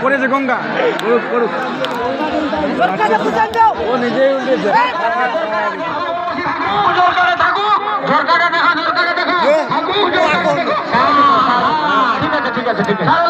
পরে যে গঙ্গা করুক করুক ও নিজেই উঠেছে ঠিক আছে ঠিক আছে।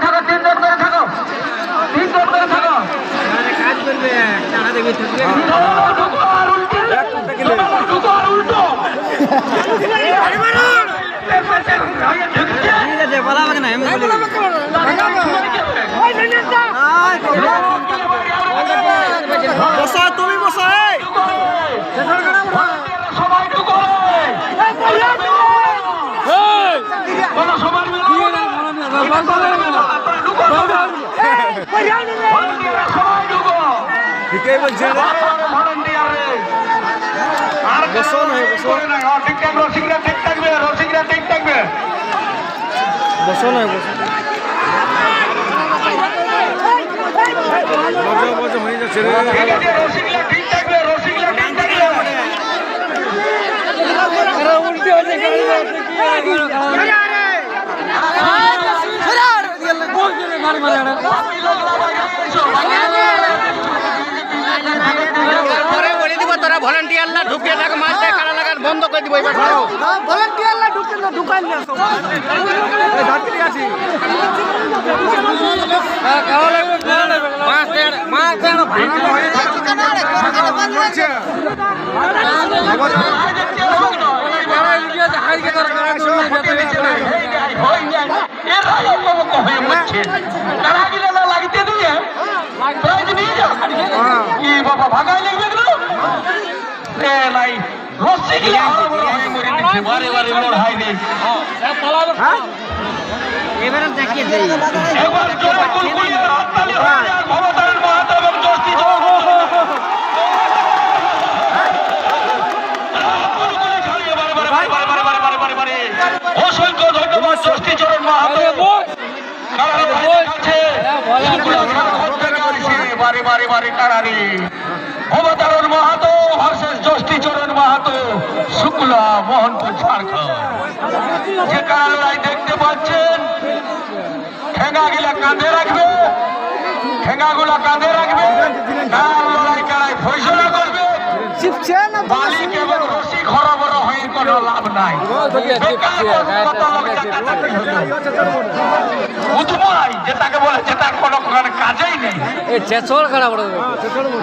বসা তুমি বসা সবাই ঠিকই বলছে বসন হয় বসন রসিকরা ঠিক থাকবে রসিকরা ঠিক থাকবে বসন হয় বসন বজা বজা হয়ে যাচ্ছে রে রসিকরা ঠিক থাকবে রসিকরা ঠিক থাকবে আরে উল্টে হয়ে গেল বন্ধ করে দিব এবার ভলেন্টিয়ার না ঢুকেন না ঢুকাই না ধাত্রী আছি। লাগতে দিয়ে প্রাইজ নিয়ে যাও কি বাবা ভাগাই লাগবে নাই এবার দেখিয়ে দেয় এবার জোরে বুলবুলি হাততালি হয় আর ভবতারের মাহাতো এবং জোশী অসংখ্য ধন্যবাদ জোশী চরণ মাহাতো কারারি বারে বারে বারে কারারি ভবতারণ মাহাতো ভার্সেস জস্তি চরণ মাহাতো শুক্লা মোহনপুর ঝাড়খণ্ড। যে কারা দেখতে পাচ্ছেন ঠেঙ্গা গিলা কাঁধে রাখবে ঠেঙ্গা গুলা কাঁধে রাখবে কার লড়াই কারাই ফয়সলা করবে? মালিক এবং হরবর হয়ে কোনো লাভ নাই বেকার কত লোক চেঁচামেচি হলো। উৎমাই যে তাকে বলে যে কোনো কোনো কাজেই নেই চেচর খাড়া বড় চেচর বড়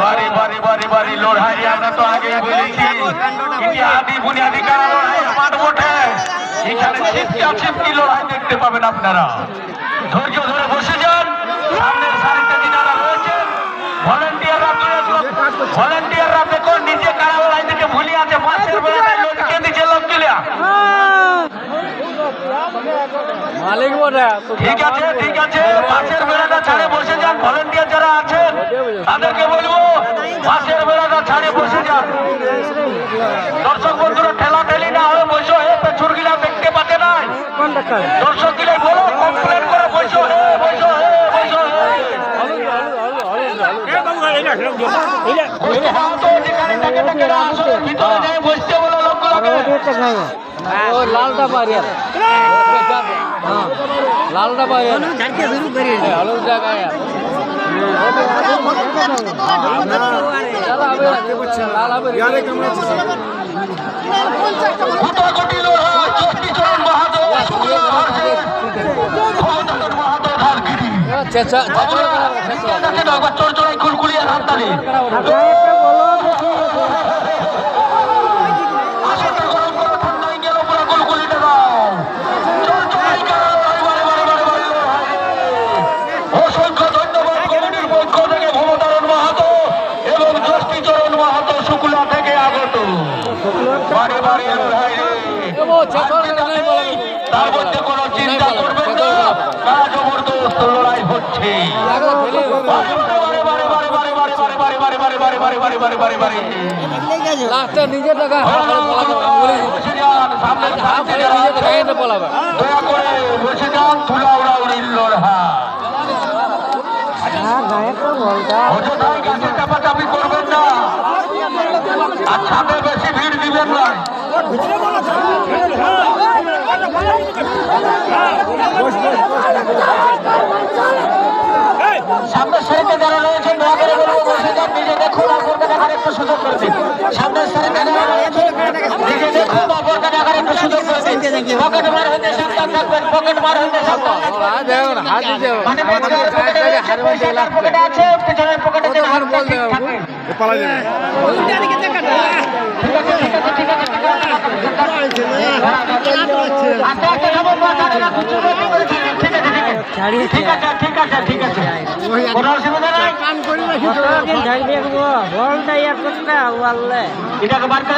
বারে বারে বারে বারে লড়াই আমরা তো আগে বলেছি ইতিহাদি বুনিয়াদি কারা লড়াই মাঠ বটে এখানে ছিপকা ছিপকি লড়াই দেখতে পাবেন আপনারা ধৈর্য ধরে বসে যান সামনের সারিতে যিনারা রয়েছেন ভলেন্টিয়াররা ভলেন্টিয়াররা মালিক বড় ঠিক আছে ঠিক আছে মাছের বেড়াটা ছাড়ে বসে যান ভলেন্টিয়ার যারা আছেন তাদেরকে বলব মাছের বেড়াটা ছাড়ে বসে যান। দর্শক বন্ধুরা ঠেলা ঠেলি না হয়ে বসে হয়ে পেছুর গিলা দেখতে পাতে নাই। দর্শক গিলাই বলো কমপ্লেন করে বসো হে বসো হে বসো হে। বসতে পারো তো যেখানে টাকে টাকে আসনের ভিতরে যায় বসতে বলো লোকগুলোকে ও লালটা পারিয়া হ্যাঁ লালটা পারিয়া হলুদ জায়গায় লাল হবে ইয়ারে কেমন আছে কোটি লড়াই চণ্ডীচরণ মাহাতো শুক্লা ভার্সেস ভবতারণ মাহাতো ধারগিরি চেচা দেখে দাও একবার চোর চোরাই কুলকুলিয়ে হাততালি আসনটা তার মধ্যে কোনো চিন্তা করবেন না। জবরদস্ত লড়াই হচ্ছে। লাস্টে নিজে টাকা হ্যাঁ, হ্যাঁ, হ্যাঁ, সামনে বলাবে। দয়া করে বসে যান ধুলা উড়া উড়িল লড়া অযথায় গাছে চাপাচাপি করবেন না। আর সামনে বেশি ভিড় দিবেন না। সামনের সারিতে যারা রয়েছেন দয়া করে বলব বসে যান নিজে দেখুন অপরকে দেখার একটু সুযোগ করে দিন সামনের সারিতে যারা রয়েছেন নিজে দেখুন অপরকে দেখার একটু সুযোগ করে দিন পকেট মার হইতে সাবধান থাকবেন পকেট মার হইতে সাবধান মানে পকেটে আছে, পিছনের পকেটে। পালা যাবে ঠিক আছে ঠিক আছে ঠিক আছে কোনো অসুবিধা নাই বলতে ইয়ার করতে আল্লাহ। এটা বার